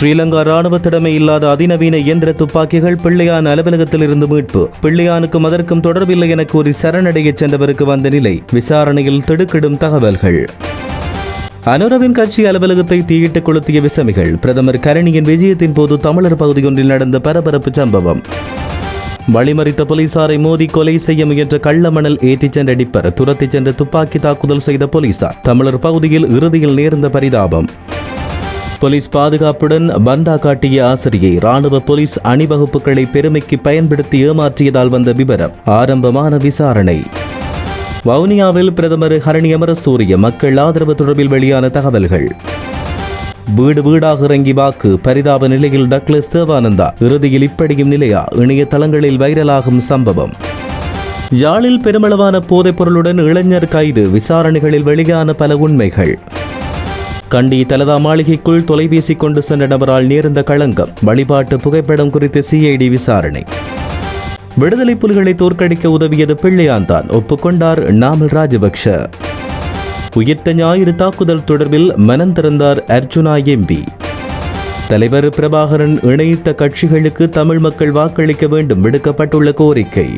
ஸ்ரீலங்கா ராணுவத்திடமே இல்லாத அதிநவீன இயந்திர துப்பாக்கிகள் பிள்ளையான் அலுவலகத்தில் இருந்து மீட்பு. பிள்ளையானுக்கும் அதற்கும் தொடர்பில்லை என கூறி சரணடையச் சென்றவருக்கு வந்த நிலை. விசாரணையில் திடுக்கிடும் தகவல்கள். அனுரவின் கட்சி அலுவலகத்தை தீயிட்டு கொளுத்திய விசமிகள். பிரதமர் கரணியின் விஜயத்தின் போது தமிழர் பகுதியொன்றில் நடந்த பரபரப்பு சம்பவம். வழிமறித்த போலீசாரை மோதி கொலை செய்ய முயன்ற கள்ளமணல் ஏற்றிச் சென்ற டிப்பர். துரத்திச் சென்று துப்பாக்கி தாக்குதல் செய்த போலீசார். தமிழர் பகுதியில் இறுதியில் நேர்ந்த பரிதாபம். போலீஸ் பாதுகாப்புடன் பந்தா காட்டிய ஆசிரியை ராணுவ போலீஸ் அணிவகுப்புகளை பெருமைக்கு பயன்படுத்தி ஏமாற்றியதால் வந்த விவரம் ஆரம்பமான விசாரணை. வவுனியாவில் பிரதமர் ஹரணி அமரசூரிய மக்கள் ஆதரவு தொடர்பில் வெளியான தகவல்கள். வீடு வீடாக இறங்கி வாக்கு பரிதாப நிலையில் டக்ளஸ் தேவானந்தா. இறுதியில் இப்படியும் நிலையா இணையதளங்களில் வைரலாகும் சம்பவம். யாழில் பெருமளவான போதைப் பொருளுடன் இளைஞர் கைது விசாரணைகளில் வெளியான பல உண்மைகள். கண்டி தலதா மாளிகைக்குள் தொலைபேசி கொண்டு சென்ற நபரால் நேர்ந்த களங்கம். வழிபாட்டு புகைப்படம் குறித்து சிஐடி விசாரணை. விடுதலை புலிகளை தோற்கடிக்க உதவியது பிள்ளையான்தான் ஒப்புக்கொண்டார் நாமல் ராஜபக்ஷ. உயிர்த்த ஞாயிறு தாக்குதல் தொடர்பில் மனம் திறந்தார் அர்ஜுனா எம்பி. தலைவர் பிரபாகரன் இணைத்த கட்சிகளுக்கு தமிழ் மக்கள் வாக்களிக்க வேண்டும் விடுக்கப்பட்டுள்ள கோரிக்கை.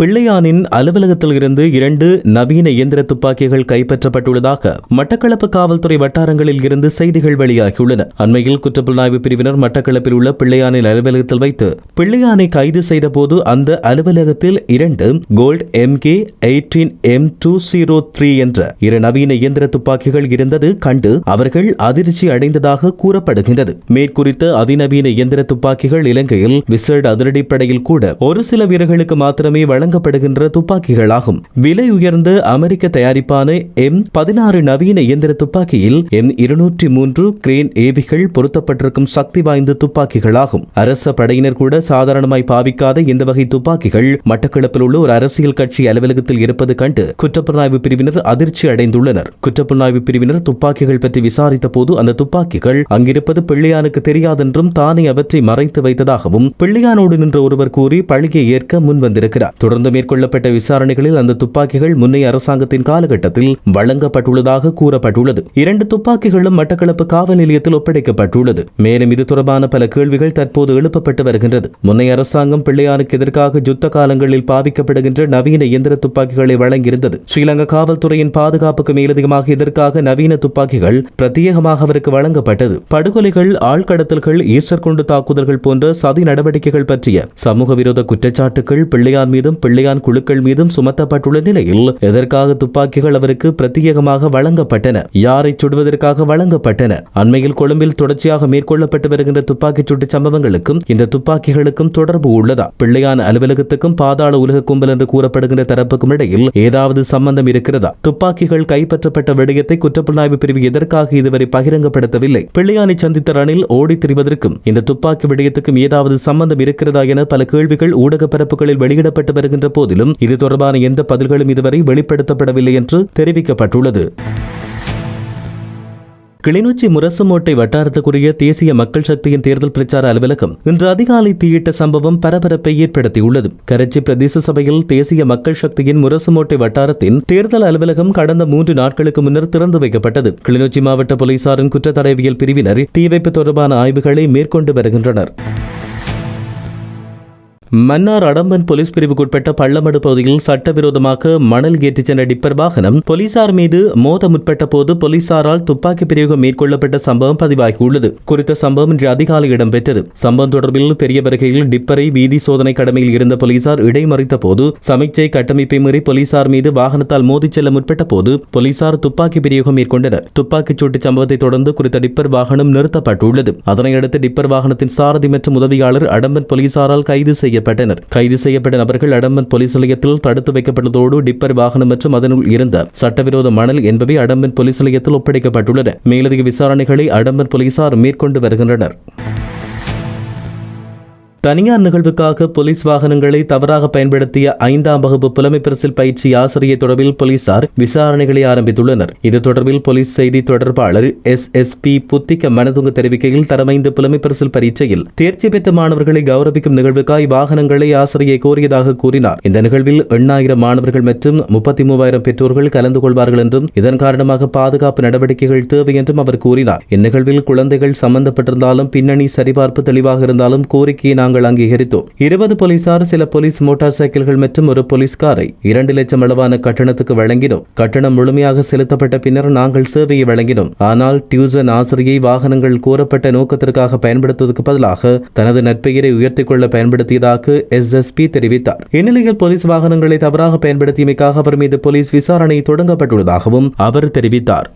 பிள்ளையானின் அலுவலகத்தில் இருந்து இரண்டு நவீன இயந்திர துப்பாக்கிகள் கைப்பற்றப்பட்டுள்ளதாக மட்டக்களப்பு காவல்துறை வட்டாரங்களில் இருந்து செய்திகள் வெளியாகியுள்ளன. அண்மையில் குற்றப்புலனாய்வு பிரிவினர் மட்டக்களப்பில் உள்ள பிள்ளையானின் அலுவலகத்தில் வைத்து பிள்ளையானை கைது செய்தபோது அந்த அலுவலகத்தில் இரண்டு gold M K eighteen M two zero three என்ற இரு நவீன இயந்திர துப்பாக்கிகள் இருந்தது கண்டு அவர்கள் அதிர்ச்சி அடைந்ததாக கூறப்படுகின்றது. மேற்குறித்த அதிநவீன இயந்திர துப்பாக்கிகள் இலங்கையில் விசேட அதிரடிப்படையில் கூட ஒரு சில வீரர்களுக்கு மாத்திரமே வழங்கப்படுகின்ற துப்பாக்கிகளாகும். விலை உயர்ந்த அமெரிக்க தயாரிப்பான எம் பதினாறு நவீன இயந்திர துப்பாக்கியில் எம் இருநூற்றி மூன்று கிரேன் ஏவிகள் பொருத்தப்பட்டிருக்கும் சக்தி வாய்ந்த துப்பாக்கிகளாகும். அரச படையினர் கூட சாதாரணமாய் பாவிக்காத இந்த வகை துப்பாக்கிகள் மட்டக்களப்பில் உள்ள ஒரு அரசியல் கட்சி அலுவலகத்தில் இருப்பது கண்டு குற்றப்புலனாய்வு பிரிவினர் அதிர்ச்சி அடைந்துள்ளனர். குற்றப்புலனாய்வு பிரிவினர் துப்பாக்கிகள் பற்றி விசாரித்த போது அந்த துப்பாக்கிகள் அங்கிருப்பது பிள்ளையானுக்கு தெரியாதென்றும் தானே அவற்றை மறைத்து வைத்ததாகவும் பிள்ளையானோடு நின்ற ஒருவர் கூறி பழியை ஏற்க முன்வந்திருக்கிறார். தொடர்ந்து மேற்கொள்ளப்பட்ட விசாரணைகளில் அந்த துப்பாக்கிகள் முன்னைய அரசாங்கத்தின் காலகட்டத்தில் வழங்கப்பட்டுள்ளதாக கூறப்பட்டுள்ளது. இரண்டு துப்பாக்கிகளும் மட்டக்களப்பு காவல் நிலையத்தில் ஒப்படைக்கப்பட்டுள்ளது. மேலும் இது தொடர்பான பல கேள்விகள் தற்போது எழுப்பப்பட்டு வருகின்றது. முன்னைய அரசாங்கம் பிள்ளையானுக்கு எதிர்க்காக யுத்த காலங்களில் பாவிக்கப்படுகின்ற நவீன இயந்திர துப்பாக்கிகளை வழங்கியிருந்தது. ஸ்ரீலங்கா காவல்துறையின் பாதுகாப்புக்கு மேலதிகமாக இதற்காக நவீன துப்பாக்கிகள் பிரத்யேகமாக அவருக்கு வழங்கப்பட்டது. படுகொலைகள் ஆழ்கடத்தல்கள் ஈஸ்டர் குண்டு தாக்குதல்கள் போன்ற சதி நடவடிக்கைகள் பற்றிய சமூக விரோத குற்றச்சாட்டுகள் பிள்ளையார் மீதும் பிள்ளையான் குழுக்கள் மீதும் சுமத்தப்பட்டுள்ள நிலையில் எதற்காக துப்பாக்கிகள் அவருக்கு பிரத்யேகமாக வழங்கப்பட்டன? யாரை சுடுவதற்காக வழங்கப்பட்டன? அண்மையில் கொழும்பில் தொடர்ச்சியாக மேற்கொள்ளப்பட்டு வருகின்ற துப்பாக்கிச் சூட்டு சம்பவங்களுக்கும் இந்த துப்பாக்கிகளுக்கும் தொடர்பு உள்ளதா? பிள்ளையான் அலுவலகத்துக்கும் பாதாள உலக கும்பல் என்று கூறப்படுகின்ற தரப்புக்கும் இடையில் ஏதாவது சம்பந்தம் இருக்கிறதா? துப்பாக்கிகள் கைப்பற்றப்பட்ட விடயத்தை குற்றப்புலனாய்வு பிரிவு எதற்காக இதுவரை பகிரங்கப்படுத்தவில்லை? பிள்ளையானை சந்தித்த ரணில் ஓடித் திரிவதற்கும் இந்த துப்பாக்கி விடயத்துக்கும் ஏதாவது சம்பந்தம் இருக்கிறதா என பல கேள்விகள் ஊடக பரப்புகளில் வெளியிடப்பட்டு வருகின்ற போதிலும் இது தொடர்பான எந்த பதில்களும் இதுவரை வெளிப்படுத்தப்படவில்லை என்று தெரிவிக்கப்பட்டுள்ளது. கிளிநொச்சி முரசுமோட்டை வட்டாரத்துக்குரிய தேசிய மக்கள் சக்தியின் தேர்தல் பிரச்சார அலுவலகம் இன்று அதிகாலை தீயிட்ட சம்பவம் பரபரப்பை ஏற்படுத்தியுள்ளது. கரச்சி பிரதேச சபையில் தேசிய மக்கள் சக்தியின் முரசுமோட்டை வட்டாரத்தின் தேர்தல் அலுவலகம் கடந்த மூன்று நாட்களுக்கு முன்னர் திறந்து வைக்கப்பட்டது. கிளிநொச்சி மாவட்ட போலீசாரின் குற்றத்தடயவியல் பிரிவினர் தீ வைப்பு தொடர்பான ஆய்வுகளை மேற்கொண்டு வருகின்றனர். மன்னார் அடம்பன் போலீஸ் பிரிவுக்குட்பட்ட பள்ளமடு பகுதியில் சட்டவிரோதமாக மணல் ஏற்றிச் சென்ற டிப்பர் வாகனம் போலீசார் மீது மோத முற்பட்ட போது போலீசாரால் துப்பாக்கி பிரயோகம் மேற்கொள்ளப்பட்ட சம்பவம் பதிவாகியுள்ளது. குறித்த சம்பவம் இன்று அதிகாலை இடம்பெற்றது. சம்பவம் தொடர்பில் தெரிய வருகையில் டிப்பரை வீதி சோதனை கடமையில் இருந்த போலீசார் இடைமறித்த போது சமிக்சை கட்டமைப்பை மீறி போலீசார் மீது வாகனத்தால் மோதிச் செல்ல முற்பட்ட போது போலீசார் துப்பாக்கி பிரயோகம் மேற்கொண்டனர். துப்பாக்கிச் சூட்டு சம்பவத்தை தொடர்ந்து குறித்த டிப்பர் வாகனம் நிறுத்தப்பட்டுள்ளது. அதனையடுத்து டிப்பர் வாகனத்தின் சாரதி மற்றும் உதவியாளர் அடம்பன் போலீசாரால் கைது செய்ய செய்யப்பட்டனர். கைது செய்யப்பட்ட நபர்கள் அடம்பன் போலீஸ் நிலையத்தில் தடுத்து வைக்கப்பட்டதோடு டிப்பர் வாகனம் மற்றும் அதனுள் இருந்த சட்டவிரோத மணல் என்பவை அடம்பன் போலீஸ் நிலையத்தில் ஒப்படைக்கப்பட்டுள்ளன. மேலதிக விசாரணைகளை அடம்பன் போலீசார் மேற்கொண்டு வருகின்றனர். தனியார் நிகழ்வுக்காக போலீஸ் வாகனங்களை தவறாக பயன்படுத்திய ஐந்தாம் வகுப்பு புலமை பரிசில் பயிற்சி ஆசிரியர் தொடர்பில் போலீசார் விசாரணைகளை ஆரம்பித்துள்ளனர். இது தொடர்பில் போலீஸ் செய்தி தொடர்பாளர் S S P Buddhika Manathunga தெரிவிக்கையில் தரமைந்து புலமை பரிசில் பரீட்சையில் தேர்ச்சி பெற்ற மாணவர்களை கௌரவிக்கும் நிகழ்வுக்காய் வாகனங்களை ஆசிரியை கோரியதாக கூறினார். இந்த நிகழ்வில் எண்ணாயிரம் மாணவர்கள் மற்றும் முப்பத்தி மூவாயிரம் பெற்றோர்கள் கலந்து கொள்வார்கள் என்றும் இதன் காரணமாக பாதுகாப்பு நடவடிக்கைகள் தேவை என்றும் அவர் கூறினார். இந்நிகழ்வில் குழந்தைகள் சம்பந்தப்பட்டிருந்தாலும் பின்னணி சரிபார்ப்பு தெளிவாக இருந்தாலும் கோரிக்கையை நாங்கள் அங்கீகரித்தோம். இருபது போலீசார் சில போலீஸ் மோட்டார் சைக்கிள்கள் மற்றும் ஒரு போலீஸ் காரை இரண்டு லட்சம் அளவான கட்டணத்துக்கு வழங்கினோம். கட்டணம் முழுமையாக செலுத்தப்பட்ட பின்னர் நாங்கள் சேவையை வழங்கினோம். ஆனால் டியூசன் ஆசிரியை வாகனங்கள் கூறப்பட்ட நோக்கத்திற்காக பயன்படுத்துவதற்கு பதிலாக தனது நற்பெயரை உயர்த்திக் கொள்ள பயன்படுத்தியதாக எஸ் எஸ்பி தெரிவித்தார். இந்நிலையில் போலீஸ் வாகனங்களை தவறாக பயன்படுத்தியமைக்காக அவர் மீது போலீஸ் விசாரணை தொடங்கப்பட்டுள்ளதாகவும் அவர் தெரிவித்தார்.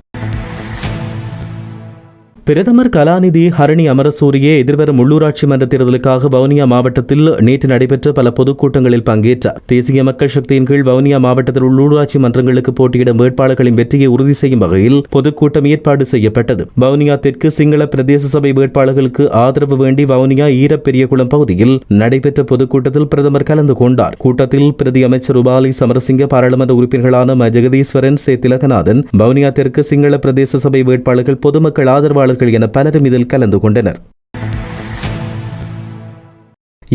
பிரதமர் கலாநிதி ஹரணி அமரசூரியே எதிர்வரும் உள்ளூராட்சி மன்ற தேர்தலுக்காக வவுனியா மாவட்டத்தில் நேற்று நடைபெற்ற பல பொதுக்கூட்டங்களில் பங்கேற்றார் தேசிய மக்கள் சக்தியின் கீழ் வவுனியா மாவட்டத்தில் உள்ளூராட்சி மன்றங்களுக்கு போட்டியிடும் வேட்பாளர்களின் வெற்றியை உறுதி செய்யும் வகையில் பொதுக்கூட்டம் ஏற்பாடு செய்யப்பட்டது. வவுனியா தெற்கு சிங்கள பிரதேச சபை வேட்பாளர்களுக்கு ஆதரவு வேண்டி வவுனியா ஈரப்பெரியகுளம் பகுதியில் நடைபெற்ற பொதுக்கூட்டத்தில் பிரதமர் கலந்து கொண்டார். கூட்டத்தில் பிரதி அமைச்சர் உபாலி சமரசிங்க பாராளுமன்ற உறுப்பினர்களான ம. ஜெகதீஸ்வரன் சே. திலகநாதன் வவுனியா தெற்கு சிங்கள பிரதேச சபை வேட்பாளர்கள் பொதுமக்கள் ஆதரவாளர்கள் என பலரும் இதில் கலந்து கொண்டனர்.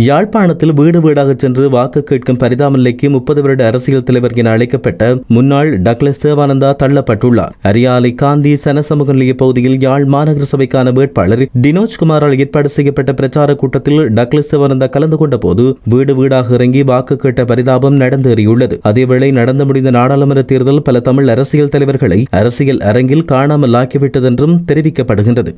யாழ்ப்பாணத்தில் வீடு வீடாக சென்று வாக்கு கேட்கும் பரிதாமல்லைக்கு முப்பது வருட அரசியல் தலைவர் என அழைக்கப்பட்ட முன்னாள் டக்ளஸ் தேவானந்தா தள்ளப்பட்டுள்ளார். அரியாலை காந்தி சனசமூக நிலைய பகுதியில் யாழ் மாநகர சபைக்கான வேட்பாளர் டினோஜ் குமாரால் ஏற்பாடு செய்யப்பட்ட பிரச்சார கூட்டத்தில் டக்ளஸ் தேவானந்தா கலந்து கொண்ட போது வீடு வீடாக இறங்கி வாக்கு கேட்ட பரிதாபம் நடந்தேறியுள்ளது. அதேவேளை நடந்து முடிந்த நாடாளுமன்ற தேர்தல் பல தமிழ் அரசியல் தலைவர்களை அரசியல் அரங்கில் காணாமல் ஆக்கிவிட்டதென்றும் தெரிவிக்கப்படுகின்றது.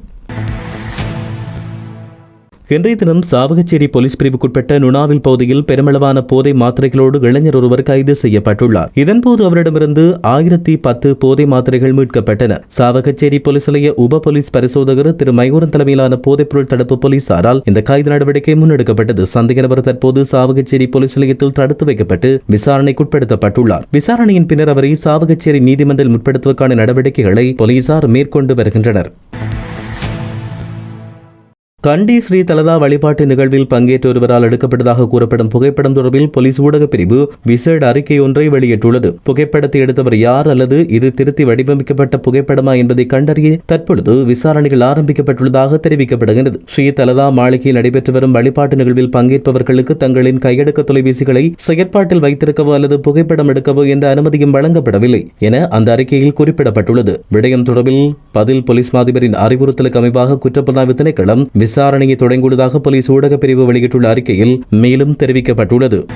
இன்றைய தினம் சாவகச்சேரி போலீஸ் பிரிவுக்குட்பட்ட நுணாவில் பகுதியில் பெருமளவான போதை மாத்திரைகளோடு இளைஞர் ஒருவர் கைது செய்யப்பட்டுள்ளார். இதன்போது அவரிடமிருந்து ஆயிரத்தி பத்து போதை மாத்திரைகள் மீட்கப்பட்டன. சாவகச்சேரி போலீஸ் நிலைய உப போலீஸ் பரிசோதகர் திரு மயூரன் தலைமையிலான போதைப்பொருள் தடுப்பு போலீசாரால் இந்த கைது நடவடிக்கை முன்னெடுக்கப்பட்டது. சந்தேக நபர் தற்போது சாவகச்சேரி போலீஸ் நிலையத்தில் தடுத்து வைக்கப்பட்டு விசாரணைக்குட்படுத்தப்பட்டுள்ளார். விசாரணையின் பின்னர் அவரை சாவகச்சேரி நீதிமன்றில் முற்படுத்துவதற்கான நடவடிக்கைகளை போலீசார் மேற்கொண்டு வருகின்றனர். கண்டி ஸ்ரீ தலதா வழிபாட்டு நிகழ்வில் பங்கேற்ற ஒருவரால் எடுக்கப்பட்டதாக கூறப்படும் புகைப்படம் தொடர்பில் போலீஸ் ஊடகப் பிரிவு விசேட அறிக்கை ஒன்றை வெளியிட்டுள்ளது. புகைப்படத்தை எடுத்தவர் யார் அல்லது இது திருத்தி வடிவமைக்கப்பட்ட புகைப்படமா என்பதை கண்டறிய தற்பொழுது விசாரணைகள் ஆரம்பிக்கப்பட்டுள்ளதாக தெரிவிக்கப்படுகிறது ஸ்ரீ தலதா மாளிகையில் நடைபெற்று வரும் வழிபாட்டு நிகழ்வில் பங்கேற்பவர்களுக்கு தங்களின் கையடக்க தொலைபேசிகளை செயற்பாட்டில் வைத்திருக்கவோ அல்லது புகைப்படம் எடுக்கவோ எந்த அனுமதியும் வழங்கப்படவில்லை என அந்த அறிக்கையில் குறிப்பிடப்பட்டுள்ளது. விடயம் தொடர்பில் பதில் போலீஸ் மாதிபரின் அறிவுறுத்தலுக்கு அமைவாக குற்றப்புலனாய்வு திணைக்களம் விசாரணையை தொடங்கியுள்ளதாக போலீஸ் ஊடகப் பிரிவு வெளியிட்டுள்ள அறிக்கையில் மேலும் தெரிவிக்கப்பட்டுள்ளது.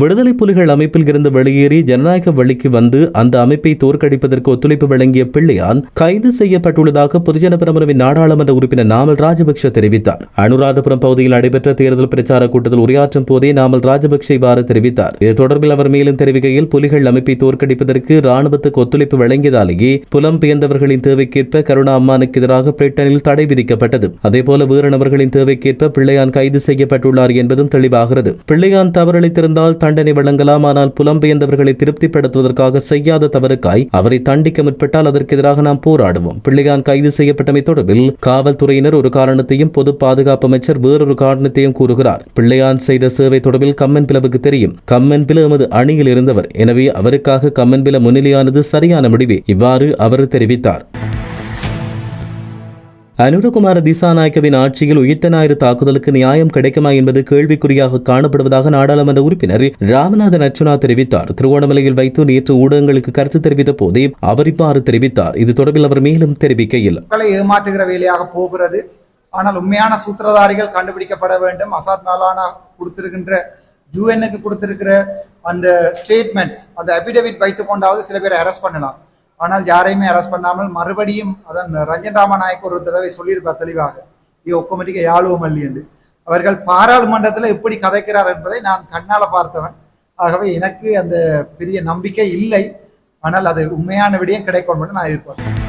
விடுதலை புலிகள் அமைப்பில் இருந்து வெளியேறி ஜனநாயக வழிக்கு வந்து அந்த அமைப்பை தோற்கடிப்பதற்கு ஒத்துழைப்பு வழங்கிய பிள்ளையான் கைது செய்யப்பட்டுள்ளதாக பொதுஜன பெரமுனவின் நாடாளுமன்ற உறுப்பினர் நாமல் ராஜபக்ஷ தெரிவித்தார். அனுராதபுரம் பகுதியில் நடைபெற்ற தேர்தல் பிரச்சார கூட்டத்தில் உரையாற்றும் போதே நாமல் ராஜபக்ஷ இவ்வாறு தெரிவித்தார். இது தொடர்பில் அவர் மேலும் தெரிவிக்கையில் புலிகள் அமைப்பை தோற்கடிப்பதற்கு ராணுவத்துக்கு ஒத்துழைப்பு வழங்கியதாலேயே புலம்பெயர்ந்தவர்களின் தேவைக்கேற்ப கருணா அம்மானுக்கு எதிராக பிரிட்டனில் தடை விதிக்கப்பட்டது. அதேபோல வீரனவர்களின் தேவைக்கேற்ப பிள்ளையான் கைது செய்யப்பட்டுள்ளார் என்பதும் தெளிவாகிறது. பிள்ளையான் தவறளித்திருந்தால் தண்டனை வழங்கலாம் ஆனால் புலம்பெயர்ந்தவர்களை திருப்திப்படுத்துவதற்காக செய்யாத தவறுக்காய் அவரை தண்டிக்க முற்பட்டால் அதற்கு எதிராக நாம் போராடுவோம். பிள்ளையான் கைது செய்யப்பட்டமை தொடர்பில் காவல்துறையினர் ஒரு காரணத்தையும் பொது பாதுகாப்பு அமைச்சர் வேறொரு காரணத்தையும் கூறுகிறார். பிள்ளையான் செய்த சேவை தொடர்பில் கம்மன் பிளவுக்கு தெரியும். கம்மன் பில எமது அணியில் இருந்தவர். எனவே அவருக்காக கம்மன் பில முன்னிலையானது சரியான முடிவே. இவ்வாறு அவர் தெரிவித்தார். அனுரகுமார திசாநாயக்கவின் ஆட்சியில் உயிர்த்த ஞாயிறு தாக்குதலுக்கு நியாயம் கிடைக்குமா என்பது கேள்விக்குறியாக காணப்படுவதாக நாடாளுமன்ற உறுப்பினர் ராமநாதன் அர்ச்சுனா தெரிவித்தார். திருவோணமலையில் வைத்து நேற்று ஊடகங்களுக்கு கருத்து தெரிவித்த போதே அவர் இவ்வாறு தெரிவித்தார். இது தொடர்பில் அவர் மேலும் தெரிவிக்கையில் ஏமாற்றுகிற வேலையாக போகிறது. ஆனால் உண்மையான சூத்திரதாரிகள் கண்டுபிடிக்கப்பட வேண்டும். அசாத் நாலானா கொடுத்திருக்கின்ற யூஎன்னுக்கு கொடுத்திருக்கிற அந்த ஸ்டேட்மெண்ட்ஸ் அந்த அபிடேவிட் வைத்துக் கொண்டாவது சில பேரை அரெஸ்ட் பண்ணலாம் ஆனால் யாரையுமே அரெஸ்ட் பண்ணாமல் மறுபடியும் அதன் ரஞ்சன் ராமநாயக் ஒரு தடவை சொல்லியிருப்பார் தெளிவாக. ஐயோ ஒக்கமட்டிக்க யாழுவம் அல்லி என்று. அவர்கள் பாராளுமன்றத்தில் எப்படி கதைக்கிறார் என்பதை நான் கண்ணால் பார்த்தவன். ஆகவே எனக்கு அந்த பெரிய நம்பிக்கை இல்லை. ஆனால் அது உண்மையான விடயம் கிடைக்கும் என்று நான் எதிர்பார்க்கிறேன்.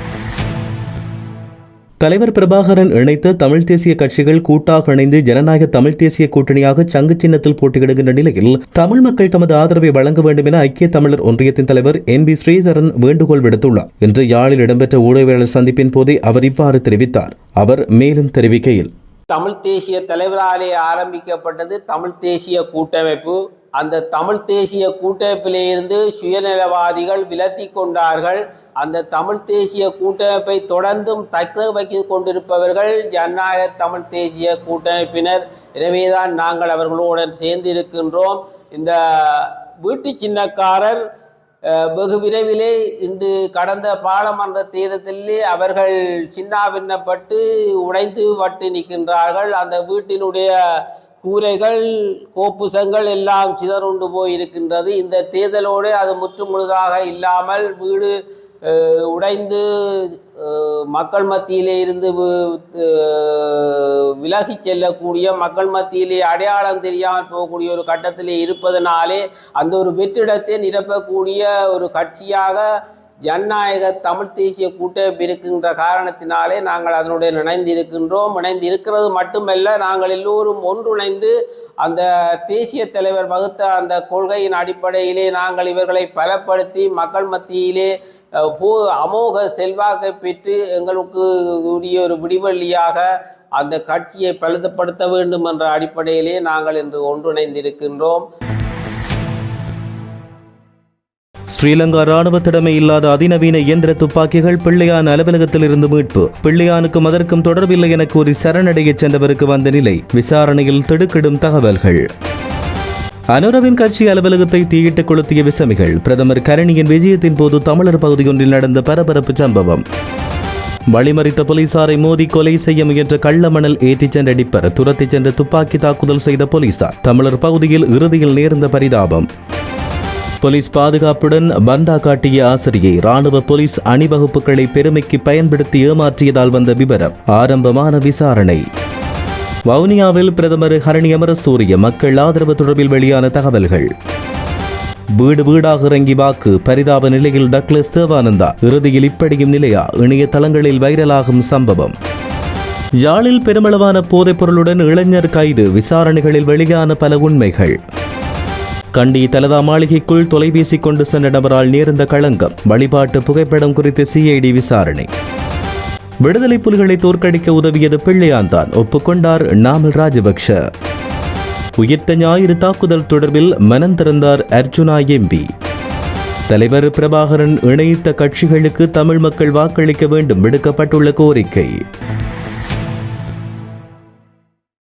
தலைவர் பிரபாகரன் இணைத்த தமிழ் தேசிய கட்சிகள் கூட்டாக இணைந்து ஜனநாயக தமிழ் தேசிய கூட்டணியாக சங்கு சின்னத்தில் போட்டியிடுகின்ற நிலையில் தமிழ் மக்கள் தமது ஆதரவை வழங்க வேண்டும் என ஐக்கிய தமிழர் ஒன்றியத்தின் தலைவர் என் பி ஸ்ரீதரன் வேண்டுகோள் விடுத்துள்ளார். இன்று யாழில் இடம்பெற்ற ஊடகவியலாளர் சந்திப்பின் போதே அவர் இவ்வாறு தெரிவித்தார். அவர் மேலும் தெரிவிக்கையில் தமிழ் தேசிய தலைவராலே ஆரம்பிக்கப்பட்டது தமிழ் தேசிய கூட்டமைப்பு. அந்த தமிழ் தேசிய கூட்டமைப்பிலிருந்து சுயநலவாதிகள் விலத்தி கொண்டார்கள். அந்த தமிழ் தேசிய கூட்டமைப்பை தொடர்ந்தும் தக்க வைத்து கொண்டிருப்பவர்கள் ஜனநாயக தமிழ் தேசிய கூட்டமைப்பினர். எனவேதான் நாங்கள் அவர்களுடன் சேர்ந்து இருக்கின்றோம். இந்த வீட்டு சின்னக்காரர் வெகு விரைவிலே இன்று கடந்த பாராளுமன்ற தேர்தலிலே அவர்கள் சின்னாபின்னப்பட்டு உடைந்து வட்டு நிற்கின்றார்கள். அந்த வீட்டினுடைய கூரைகள் கோப்புசங்கள் எல்லாம் சிதறுண்டு போயிருக்கின்றது. இந்த தேர்தலோடு அது முற்று முழுதாக இல்லாமல் வீடு உடைந்து மக்கள் மத்தியிலே இருந்து விலகி விலகிச் செல்லக்கூடிய மக்கள் மத்தியிலே அடையாளம் தெரியாமல் போகக்கூடிய ஒரு கட்டத்திலே இருப்பதனாலே அந்த ஒரு வெற்றிடத்தை நிரப்பக்கூடிய ஒரு கட்சியாக ஜனநாயக தமிழ் தேசிய கூட்டமைப்பு இருக்கின்ற காரணத்தினாலே நாங்கள் அதனுடைய இணைந்து இருக்கின்றோம் இணைந்து இருக்கிறது மட்டுமல்ல நாங்கள் எல்லோரும் ஒன்றிணைந்து அந்த தேசிய தலைவர் வகுத்த அந்த கொள்கையின் அடிப்படையிலே நாங்கள் இவர்களை பலப்படுத்தி மக்கள் மத்தியிலே பூ போ அமோக செல்வாக்கை பெற்று எங்களுக்கு உரிய ஒரு விடிவெள்ளியாக அந்த கட்சியை பலதப்படுத்த வேண்டும் என்ற அடிப்படையிலே நாங்கள் இன்று ஒன்றிணைந்திருக்கின்றோம். ஸ்ரீலங்கா ராணுவத்திடமே இல்லாத அதிநவீன இயந்திர துப்பாக்கிகள் பிள்ளையான் அலுவலகத்தில் இருந்து மீட்பு. பிள்ளையானுக்கும் அதற்கும் தொடர்பில்லை என கூறி சரணடைய சென்றவருக்கு வந்த நிலை விசாரணையில் திடுக்கிடும் தகவல்கள். அனுரவின் கட்சி அலுவலகத்தை தீயிட்டு கொளுத்திய விசமிகள். பிரதமர் கரணியின் விஜயத்தின் போது தமிழர் பகுதியொன்றில் நடந்த பரபரப்பு சம்பவம். வழிமறித்த போலீசாரை மோதி கொலை செய்ய முயன்ற கள்ளமணல் ஏற்றிச் சென்ற டிப்பர். துரத்திச் சென்று துப்பாக்கி தாக்குதல் செய்த போலீசார். தமிழர் பகுதியில் இறுதியில் நேர்ந்த பரிதாபம். போலீஸ் பாதுகாப்புடன் பந்தா காட்டிய ஆசிரியை ராணுவ போலீஸ் அணிவகுப்புகளை பெருமைக்கு பயன்படுத்தி ஏமாற்றியதால் வந்த விவரம் ஆரம்பமான விசாரணை. வவுனியாவில் பிரதமர் ஹரணி அமரசூரிய மக்கள் ஆதரவு தொடர்பில் வெளியான தகவல்கள். வீடு வீடாக இறங்கி வாக்கு பரிதாப நிலையில் டக்ளஸ் தேவானந்தா. இறுதியில் இப்படியும் நிலையா இணையதளங்களில் வைரலாகும் சம்பவம். யாழில் பெருமளவான போதைப் பொருளுடன் இளைஞர் கைது விசாரணைகளில் வெளியான பல உண்மைகள். கண்டி தலதா மாளிகைக்குள் தொலைபேசி கொண்டு சென்ற நபரால் நேர்ந்த களங்கம். வழிபாட்டு புகைப்படம் குறித்து சிஐடி விசாரணை. விடுதலை புலிகளை தோற்கடிக்க உதவியது பிள்ளையான்தான் ஒப்புக்கொண்டார் நாமல் ராஜபக்ஷ. உயிர்த்த ஞாயிறு தாக்குதல் தொடர்பில் மனம் திறந்தார் அர்ஜுனா எம்பி தலைவர் பிரபாகரன் இணைத்த கட்சிகளுக்கு தமிழ் மக்கள் வாக்களிக்க வேண்டும் விடுக்கப்பட்டுள்ள கோரிக்கை.